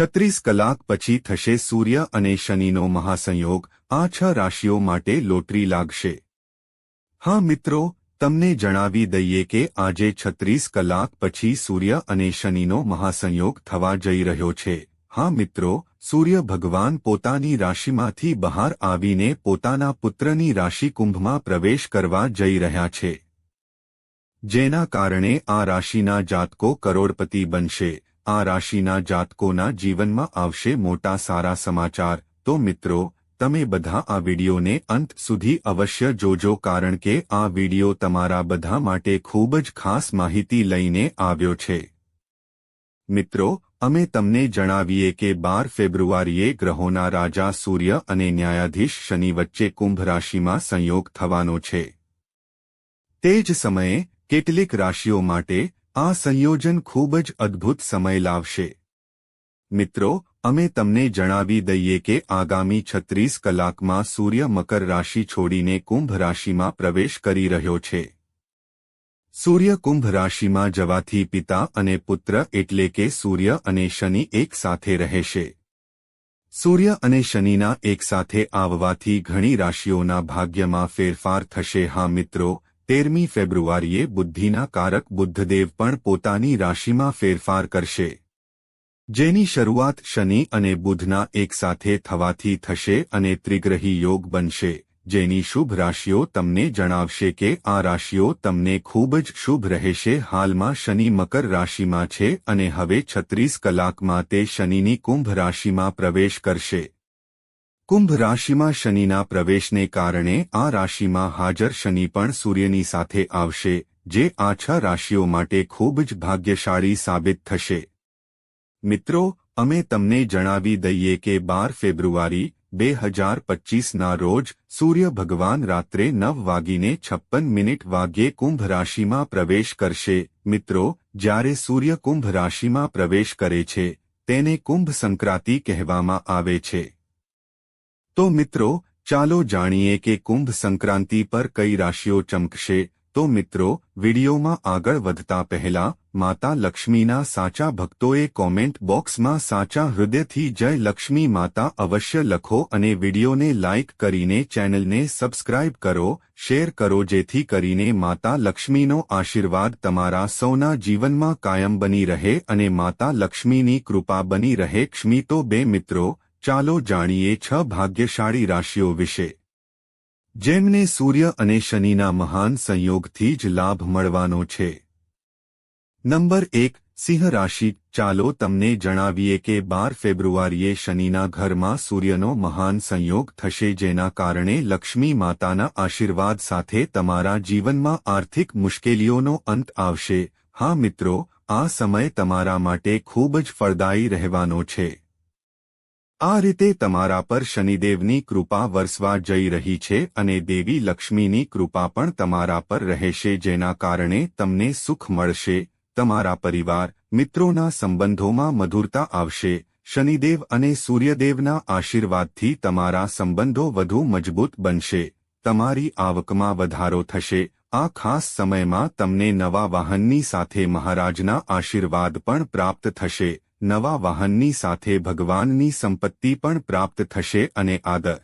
છત્રીસ કલાક પછી થશે સૂર્ય અને શનિનો મહાસંયોગ. આ છ રાશિઓ માટે લોટરી લાગશે. હા મિત્રો, તમને જણાવી દઈએ કે આજે છત્રીસ કલાક પછી સૂર્ય અને શનિનો મહાસંયોગ થવા જઈ રહ્યો છે. હા મિત્રો, સૂર્ય ભગવાન પોતાની રાશિમાંથી બહાર આવીને પોતાના પુત્રની રાશિ કુંભમાં પ્રવેશ કરવા જઈ રહ્યા છે. જેના કારણે આ રાશિના જાતકો કરોડપતિ બનશે. આ રાશિના જાતકોના જીવનમાં આવશે મોટા સારા સમાચાર. તો મિત્રો, તમે બધા આ વિડિયોને અંત સુધી અવશ્ય જોજો કારણ કે આ વીડિયો તમારા બધા માટે ખૂબ જ ખાસ માહિતી લઈને આવ્યો છે. મિત્રો, અમે તમને જણાવીએ કે બાર ફેબ્રુઆરીએ ગ્રહોના રાજા સૂર્ય અને ન્યાયાધીશ શનિ વચ્ચે કુંભ રાશિમાં સંયોગ થવાનો છે. તે જ સમયે, કેટલીક રાશિઓ માટે આ સંયોજન ખૂબ જ અદ્ભુત સમય લાવશે. મિત્રો, અમે તમને જણાવી દઈએ કે આગામી છત્રીસ કલાકમાં સૂર્ય મકર રાશિ છોડીને કુંભ રાશિમાં પ્રવેશ કરી રહ્યો છે. સૂર્ય કુંભ રાશિમાં જવાથી પિતા અને પુત્ર એટલે કે સૂર્ય અને શનિ એક સાથે રહેશે. સૂર્ય અને શનિના એકસાથે આવવાથી ઘણી રાશિઓના ભાગ્યમાં ફેરફાર થશે. હા મિત્રો તેરમી ફેબ્રુઆરીએ બુદ્ધિના કારક બુદ્ધદેવ પણ પોતાની રાશિમાં ફેરફાર કરશે. જેની શરૂઆત શનિ અને બુધના એકસાથે થવાથી થશે અને ત્રિગ્રહી યોગ બનશે, જેની શુભ રાશિઓ તમને જણાવશે કે આ રાશિઓ તમને ખૂબ જ શુભ રહેશે. હાલમાં શનિ મકર રાશિમાં છે અને હવે છત્રીસ કલાકમાં તે શનિની કુંભ રાશિમાં પ્રવેશ કરશે. કુંભ રાશિમાં શનિના પ્રવેશને કારણે આ રાશિમાં હાજર શનિ પણ સૂર્યની સાથે આવશે, જે આ છ રાશિઓ માટે ખૂબ જ ભાગ્યશાળી સાબિત થશે. મિત્રો, અમે તમને જણાવી દઈએ કે બાર ફેબ્રુઆરી, બે હજાર પચ્ચીસના રોજ સૂર્ય ભગવાન રાત્રે નવ વાગીને છપ્પન મિનિટ વાગ્યે કુંભ રાશિમાં પ્રવેશ કરશે. મિત્રો, જ્યારે સૂર્ય કુંભ રાશિમાં પ્રવેશ કરે છે, તેને કુંભ સંક્રાંતિ કહેવામાં આવે છે. તો મિત્રો, ચાલો જાણીએ કે કુંભ સંક્રાંતિ પર કઈ રાશિઓ ચમકશે. તો મિત્રો, વિડીયોમાં આગળ વધતા પહેલા માતા લક્ષ્મીના સાચા ભક્તોએ કોમેન્ટ બોક્સમાં સાચા હૃદયથી જય લક્ષ્મી માતા અવશ્ય લખો અને વિડીયોને લાઇક કરીને ચેનલને સબસ્ક્રાઇબ કરો શેર કરો જેથી કરીને માતા લક્ષ્મીનો આશીર્વાદ તમારા સૌના જીવનમાં કાયમ બની રહે અને માતા લક્ષ્મીની કૃપા બની રહે. ક્ષમી બે મિત્રો ચાલો જાણીએ છ ભાગ્યશાળી રાશિઓ વિશે. જેમને સૂર્ય અને શનિના મહાન સંયોગથી જ લાભ મળવાનો છે. નંબર એક, સિંહ રાશિ. ચાલો તમને જણાવીએ કે બાર ફેબ્રુઆરીએ શનિના ઘરમાં સૂર્યનો મહાન સંયોગ થશે, જેના કારણે લક્ષ્મી માતાના આશીર્વાદ સાથે તમારા જીવનમાં આર્થિક મુશ્કેલીઓનો અંત આવશે. હા મિત્રો, આ સમય તમારા માટે ખૂબ જ ફળદાયી રહેવાનો છે. આ રીતે તમારા પર શનિદેવની કૃપા વરસવા જઈ રહી છે અને દેવી લક્ષ્મીની કૃપા પણ તમારા પર રહેશે જેના કારણે તમને સુખ મળશે, તમારા પરિવાર, મિત્રોના સંબંધોમાં મધુરતા આવશે, શનિદેવ અને સૂર્યદેવના આશીર્વાદથી તમારા સંબંધો વધુ મજબૂત બનશે, તમારી આવકમાં વધારો થશે, આ ખાસ સમયમાં તમને નવા વાહનની સાથે મહારાજના આશીર્વાદ પણ પ્રાપ્ત થશે. નવા વાહનની સાથે ભગવાનની સંપત્તિ પણ પ્રાપ્ત થશે અને આદર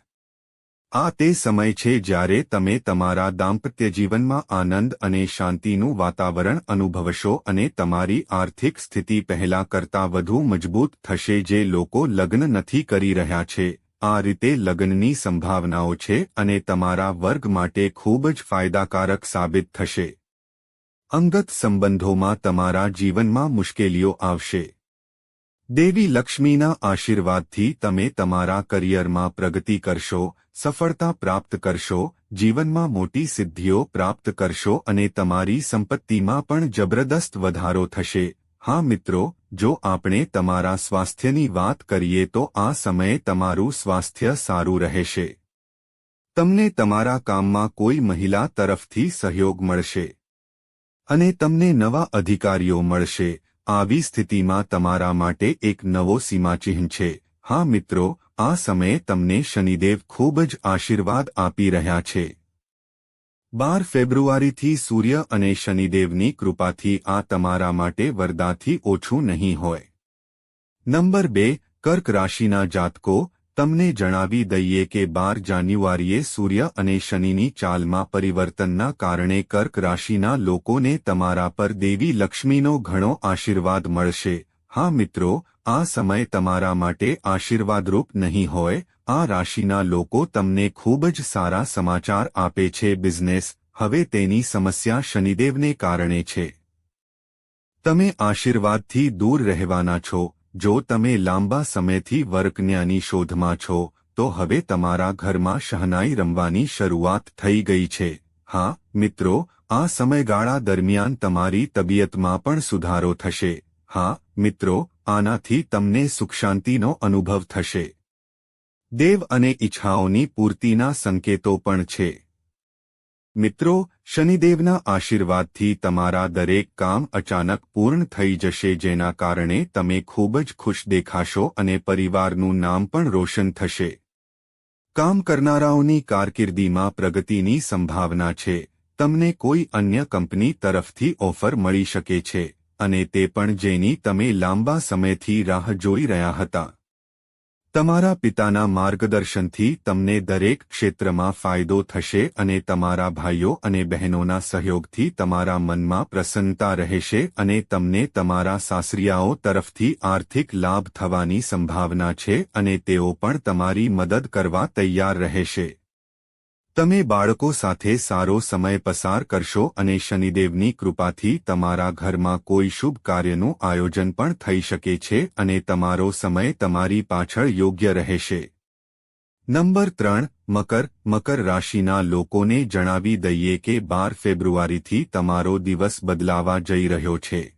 આ તે સમય છે જ્યારે તમે તમારા દાંપત્ય જીવનમાં આનંદ અને શાંતિનું વાતાવરણ અનુભવશો અને તમારી આર્થિક સ્થિતિ પહેલા કરતાં વધુ મજબૂત થશે જે લોકો લગ્ન નથી કરી રહ્યા છે. આ રીતે લગ્નની સંભાવનાઓ છે અને તમારા વર્ગ માટે ખૂબ જ ફાયદાકારક સાબિત થશે. અંગત સંબંધોમાં તમારા જીવનમાં મુશ્કેલીઓ આવશે. દેવી લક્ષ્મીના આશીર્વાદથી તમે તમારા કરિયરમાં પ્રગતિ કરશો, સફળતા પ્રાપ્ત કરશો, જીવનમાં મોટી સિદ્ધિઓ પ્રાપ્ત કરશો અને તમારી સંપત્તિમાં પણ જબરદસ્ત વધારો થશે. હા મિત્રો, જો આપણે તમારા સ્વાસ્થ્યની વાત કરીએ તો આ સમયે તમારું સ્વાસ્થ્ય સારું રહેશે. તમને તમારા કામમાં કોઈ મહિલા તરફથી સહયોગ મળશે. અને તમને નવા અધિકારીઓ મળશે. આવી સ્થિતિમાં તમારા માટે એક નવો સીમાચિહ્ન છે. હા મિત્રો, આ સમયે તમને શનિદેવ ખૂબ જ આશીર્વાદ આપી રહ્યા છે. બાર ફેબ્રુઆરીથી સૂર્ય અને શનિદેવની કૃપાથી આ તમારા માટે વરદાથી ઓછું નહીં હોય. નંબર બે, કર્ક રાશિના જાતકો તમને જણાવી દઈએ કે બાર જાન્યુઆરીએ સૂર્ય અને શનિની ચાલમાં પરિવર્તનના કારણે કર્ક રાશિના લોકોને તમારા પર દેવી લક્ષ્મીનો ઘણો આશીર્વાદ મળશે. હા મિત્રો, આ સમય તમારા માટે આશીર્વાદરૂપ નહીં હોય. આ રાશિના લોકો તમને ખૂબ જ સારા સમાચાર આપે છે બિઝનેસ. હવે તેની સમસ્યા શનિદેવને કારણે છે. તમે આશીર્વાદથી દૂર રહેવાના છો. જો તમે લાંબા સમયથી વર્કન્યાની શોધમાં છો, તો હવે તમારા ઘરમાં શહનાઈ રમવાની શરૂઆત થઈ ગઈ છે. હા, મિત્રો, આ સમયગાળા દરમિયાન તમારી તબિયતમાં પણ સુધારો થશે. હા, મિત્રો, આનાથી તમને સુખશાંતિનો અનુભવ થશે. દેવ અને ઈચ્છાઓની પૂર્તિના સંકેતો પણ છે. મિત્રો, શનિદેવના આશીર્વાદથી તમારા દરેક કામ અચાનક પૂર્ણ થઈ જશે, જેના કારણે તમે ખૂબ જ ખુશ દેખાશો અને પરિવારનું નામ પણ રોશન થશે. કામ કરનારાઓની કારકિર્દીમાં પ્રગતિની સંભાવના છે. તમને કોઈ અન્ય કંપની તરફથી ઓફર મળી શકે છે, અને તે પણ જેની તમે લાંબા સમયથી રાહ જોઈ રહ્યા હતા. તમારા પિતાના માર્ગદર્શનથી તમને દરેક ક્ષેત્રમાં ફાયદો થશે અને તમારા ભાઈઓ અને બહેનોના સહયોગથી તમારા મનમાં પ્રસન્નતા રહેશે અને તમને તમારા સાસરિયાઓ તરફથી આર્થિક લાભ થવાની સંભાવના છે અને તેઓ પણ તમારી મદદ કરવા તૈયાર રહેશે. તમે બાળકો સાથે સારો સમય પસાર કરશો અને શનિદેવની કૃપાથી તમારા ઘરમાં કોઈ શુભ કાર્યનું આયોજન પણ થઈ શકે છે અને તમારો સમય તમારી પાછળ યોગ્ય રહેશે. નંબર ત્રણ, મકર. મકર રાશિના લોકોને જણાવી દઈએ કે બાર ફેબ્રુઆરીથી તમારો દિવસ બદલાવા જઈ રહ્યો છે.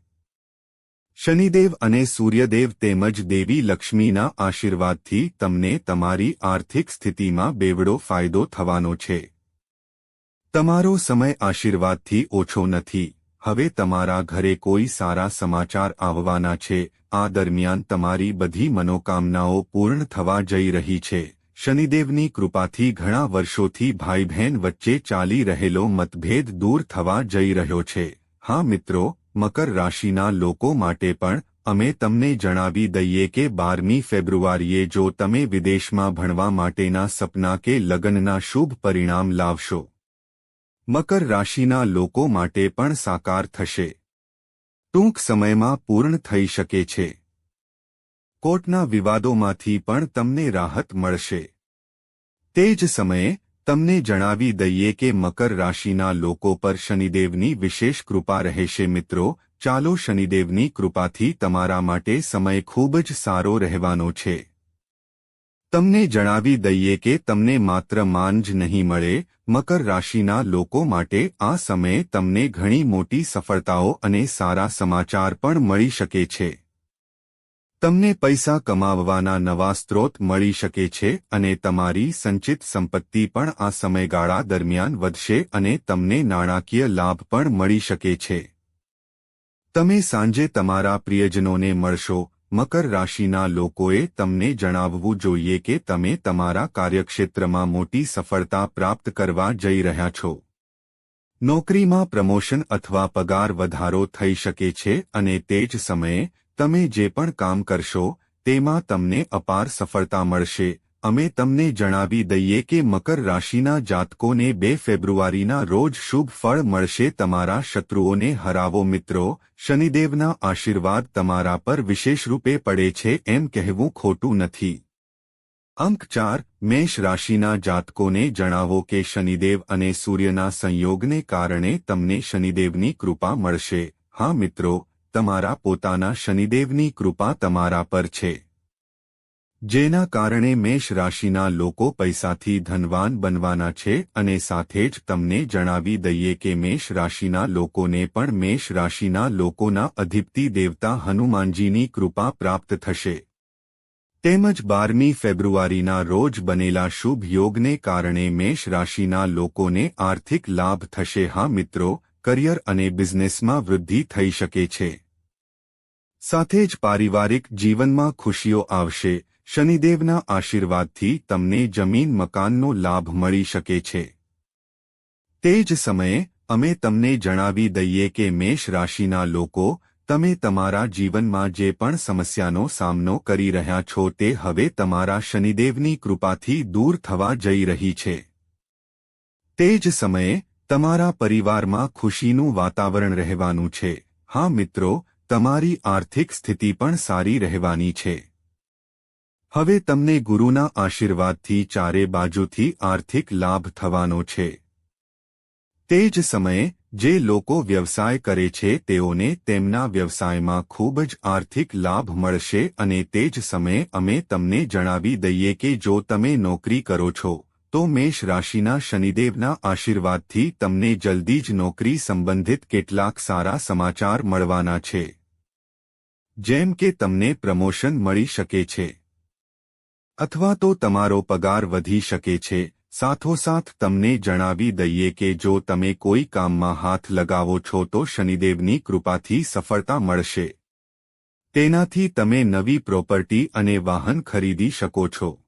શનિદેવ અને સૂર્યદેવ તેમજ દેવી લક્ષ્મીના આશીર્વાદથી તમને તમારી આર્થિક સ્થિતિમાં બેવડો ફાયદો થવાનો છે. તમારો સમય આશીર્વાદથી ઓછો નથી. હવે તમારા ઘરે કોઈ સારા સમાચાર આવવાના છે. આ દરમિયાન તમારી બધી મનોકામનાઓ પૂર્ણ થવા જઈ રહી છે. શનિદેવની કૃપાથી ઘણા વર્ષોથી ભાઈ બહેન વચ્ચે ચાલી રહેલો મતભેદ દૂર થવા જઈ રહ્યો છે. હા મિત્રો મકર રાશિના લોકો માટે પણ અમે તમને જણાવી દઈએ કે બારમી ફેબ્રુઆરીએ જો તમે વિદેશમાં ભણવા માટેના સપના કે લગ્નના શુભ પરિણામ લાવશો, મકર રાશિના લોકો માટે પણ સાકાર થશે. ટૂંક સમયમાં પૂર્ણ થઈ શકે છે. કોર્ટના વિવાદોમાંથી પણ તમને રાહત મળશે. તે જ સમયે તમને જણાવી દઈએ કે મકર રાશિના લોકો પર શનિદેવની વિશેષ કૃપા રહેશે મિત્રો. ચાલો શનિદેવની કૃપાથી તમારા માટે સમય ખૂબ જ સારો રહેવાનો છે. તમને જણાવી દઈએ કે તમને માત્ર માન જ નહીં મળે, મકર રાશિના લોકો માટે આ સમયે તમને ઘણી મોટી સફળતાઓ અને સારા સમાચાર પણ મળી શકે છે. તમને પૈસા કમાવવાના નવા સ્ત્રોત મળી શકે છે અને તમારી સંચિત સંપત્તિ પણ આ સમયગાળા દરમિયાન વધશે અને તમને નાણાકીય લાભ પણ મળી શકે છે. તમે સાંજે તમારા પ્રિયજનોને મળશો, મકર રાશિના લોકોએ તમને જણાવવું જોઈએ કે તમે તમારા કાર્યક્ષેત્રમાં મોટી સફળતા પ્રાપ્ત કરવા જઈ રહ્યા છો. નોકરીમાં પ્રમોશન અથવા પગાર વધારો થઈ શકે છે અને તે જ સમયે તમે જે પણ કામ કરશો, તેમાં તમને અપાર સફળતા મળશે. અમે તમને જણાવી દઈએ કે મકર રાશિના જાતકોને બે ફેબ્રુઆરીના રોજ શુભ ફળ મળશે. તમારા શત્રુઓને હરાવો મિત્રો. શનિદેવના આશીર્વાદ તમારા પર વિશેષ રૂપે પડે છે એમ કહેવું ખોટું નથી. અંક ચાર, મેષ રાશિના જાતકોને જણાવો કે શનિદેવ અને સૂર્યના સંયોગને કારણે તમને શનિદેવની કૃપા મળશે. હા મિત્રો તમારા પોતાના શનિદેવની કૃપા તમારા પર છે. જેના કારણે મેષ રાશિના લોકો પૈસાથી ધનવાન બનવાના છે અને સાથે જ તમને જણાવી દઈએ કે મેષ રાશિના લોકોને પણ મેષ રાશિના લોકોના અધિપતિ દેવતા હનુમાનજીની કૃપા પ્રાપ્ત થશે. તેમજ બારમી ફેબ્રુઆરીના રોજ બનેલા શુભ યોગને કારણે મેષ રાશિના લોકોને આર્થિક લાભ થશે. હા મિત્રો, કરિયર અને બિઝનેસમાં વૃદ્ધિ થઈ શકે છે. સાથે જ પારિવારિક જીવનમાં ખુશીઓ આવશે. શનિદેવના આશીર્વાદથી તમને જમીન મકાનનો લાભ મળી શકે છે. તે જ સમયે, અમે તમને જણાવી દઈએ કે મેષ રાશિના લોકો, તમે તમારા જીવનમાં જે પણ સમસ્યાનો સામનો કરી રહ્યા છો તે હવે તમારા શનિદેવની કૃપાથી દૂર થવા જઈ રહી છે. તે જ સમયે, તમારા પરિવારમાં ખુશીનું વાતાવરણ રહેવાનું છે. હા મિત્રો તમારી આર્થિક સ્થિતિ પણ સારી રહેવાની છે. હવે તમને ગુરુના આશીર્વાદથી ચારે બાજુથી આર્થિક લાભ થવાનો છે. તે જ સમયે, જે લોકો વ્યવસાય કરે છે, તેઓને તેમના વ્યવસાયમાં ખૂબ જ આર્થિક લાભ મળશે અને તે જ સમયે અમે તમને જણાવી દઈએ કે જો તમે નોકરી કરો છો, તો મેષ રાશિના શનિદેવના આશીર્વાદથી તમને જલ્દી જ નોકરી સંબંધિત કેટલાક સારા સમાચાર મળવાના છે. જેમ કે તમને પ્રમોશન મળી શકે છે. અથવા તો તમારો પગાર વધી શકે છે. સાથોસાથ તમને જણાવી દઈએ કે જો તમે કોઈ કામમાં હાથ લગાવો છો તો શનિદેવની કૃપાથી સફળતા મળશે. તેનાથી તમે નવી પ્રોપર્ટી અને વાહન ખરીદી શકો છો.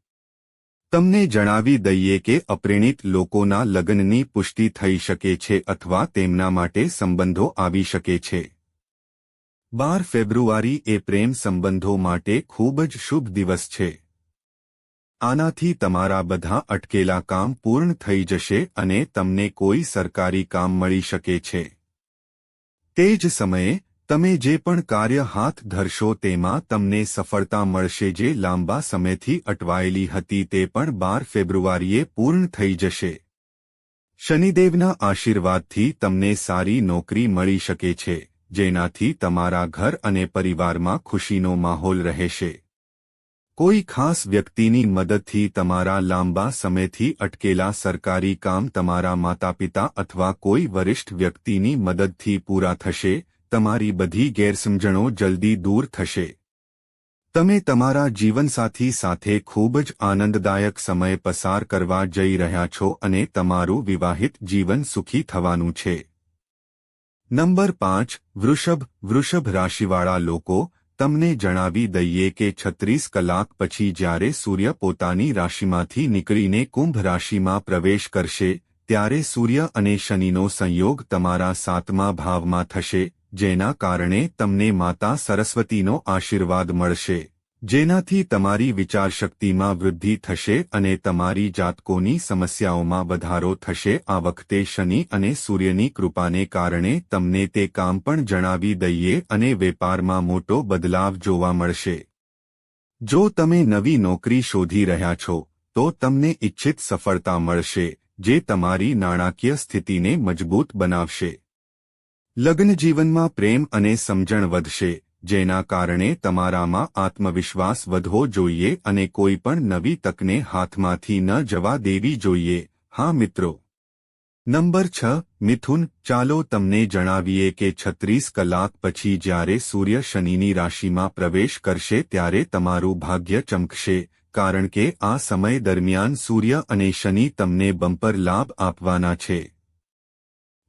તમને જણાવી દઈએ કે અપ્રેણિત લોકોના લગ્નની પુષ્ટિ થઈ શકે છે અથવા તેમના માટે સંબંધો આવી શકે છે. બાર ફેબ્રુઆરી એ પ્રેમ સંબંધો માટે ખૂબ જ શુભ દિવસ છે. આનાથી તમારા બધા અટકેલા કામ પૂર્ણ થઈ જશે અને તમને કોઈ સરકારી કામ મળી શકે છે. તે જ સમયે, તમે જે પણ કાર્ય હાથ ધરશો તેમાં તમને સફળતા મળશે જે લાંબા સમયથી અટવાયેલી હતી તે પણ બાર ફેબ્રુઆરીએ પૂર્ણ થઈ જશે. શનિદેવના આશીર્વાદથી તમને સારી નોકરી મળી શકે છે. જેનાથી તમારા ઘર અને પરિવારમાં ખુશીનો માહોલ રહેશે. કોઈ ખાસ વ્યક્તિની મદદથી તમારા લાંબા સમયથી અટકેલા સરકારી કામ તમારા માતાપિતા અથવા કોઈ વરિષ્ઠ વ્યક્તિની મદદથી પૂરા થશે, તમારી બધી ગેરસમજણો જલ્દી દૂર થશે. તમે તમારા જીવનસાથી સાથે ખૂબ જ આનંદદાયક સમય પસાર કરવા જઈ રહ્યા છો અને તમારું વિવાહિત જીવન સુખી થવાનું છે. નંબર પાંચ, વૃષભ વૃષભ રાશિવાળા લોકો, તમને જણાવી દઈએ કે છત્રીસ કલાક પછી જ્યારે સૂર્ય પોતાની રાશિમાંથી નીકળીને કુંભ રાશિમાં પ્રવેશ કરશે, ત્યારે સૂર્ય અને શનિનો સંયોગ તમારા સાતમા ભાવમાં થશે, જેના કારણે તમને માતા સરસ્વતીનો આશીર્વાદ મળશે. જેનાથી તમારી વિચારશક્તિમાં વૃદ્ધિ થશે અને તમારી જાતકોની સમસ્યાઓમાં વધારો થશે. આ વખતે શનિ અને સૂર્યની કૃપાને કારણે તમને તે કામ પણ જણાવી દઈએ અને વેપારમાં મોટો બદલાવ જોવા મળશે. જો તમે નવી નોકરી શોધી રહ્યા છો, તો તમને ઇચ્છિત સફળતા મળશે, જે તમારી નાણાકીય સ્થિતિને મજબૂત બનાવશે. લગ્નજીવનમાં પ્રેમ અને સમજણ વધશે જેના કારણે તમારામાં આત્મવિશ્વાસ વધવો જોઈએ અને કોઈ પણ નવી તકને હાથમાંથી ન જવા દેવી જોઈએ. હા, મિત્રો. નંબર છ, મિથુન, ચાલો તમને જણાવીએ કે છત્રીસ કલાક પછી જ્યારે સૂર્ય શનિની રાશિમાં પ્રવેશ કરશે ત્યારે તમારું ભાગ્ય ચમકશે, કારણ કે આ સમય દરમિયાન સૂર્ય અને શનિ તમને બમ્પર લાભ આપવાના છે.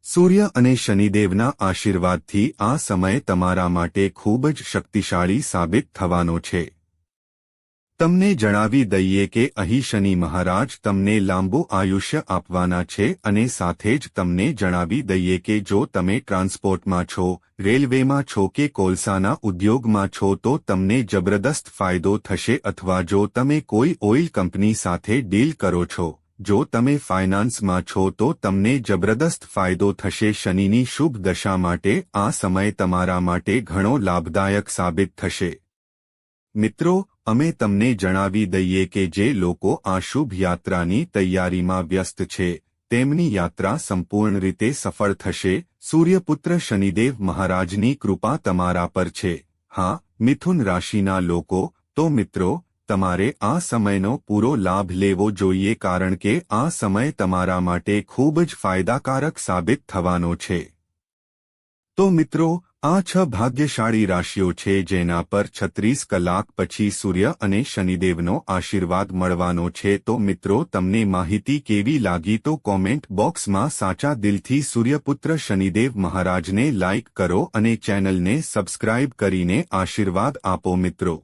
સૂર્ય અને શનિદેવના આશીર્વાદથી આ સમય તમારા માટે ખૂબ જ શક્તિશાળી સાબિત થવાનો છે. તમને જણાવી દઈએ કે અહીં શનિ મહારાજ તમને લાંબુ આયુષ્ય આપવાના છે અને સાથે જ તમને જણાવી દઈએ કે જો તમે ટ્રાન્સપોર્ટમાં છો, રેલવેમાં છો કે કોલસાના ઉદ્યોગમાં છો તો તમને જબરદસ્ત ફાયદો થશે અથવા જો તમે કોઈ ઓઇલ કંપની સાથે ડીલ કરો છો. જો તમે ફાઇનાન્સમાં છો તો તમને જબરદસ્ત ફાયદો થશે શનિની શુભ દશા માટે, આ સમય તમારા માટે ઘણો લાભદાયક સાબિત થશે. મિત્રો, અમે તમને જણાવી દઈએ કે જે લોકો આ શુભ યાત્રાની તૈયારીમાં વ્યસ્ત છે, તેમની યાત્રા સંપૂર્ણ રીતે સફળ થશે, સૂર્યપુત્ર શનિદેવ મહારાજની કૃપા તમારા પર છે. હા, મિથુન રાશિના લોકો, તો મિત્રો તમારે આ સમયનો પૂરો લાભ લેવો જોઈએ કારણ કે આ સમય તમારા માટે ખૂબ જ ફાયદાકારક સાબિત થવાનો છે. તો મિત્રો, આ છ ભાગ્યશાળી રાશિઓ છે જેના પર છત્રીસ કલાક પછી સૂર્ય અને શનિદેવનો આશીર્વાદ મળવાનો છે. તો મિત્રો, તમને માહિતી કેવી લાગી તો કોમેન્ટ બોક્સમાં સાચા દિલથી સૂર્યપુત્ર શનિદેવ મહારાજને લાઇક કરો અને ચેનલને સબસ્ક્રાઇબ કરીને આશીર્વાદ આપો મિત્રો.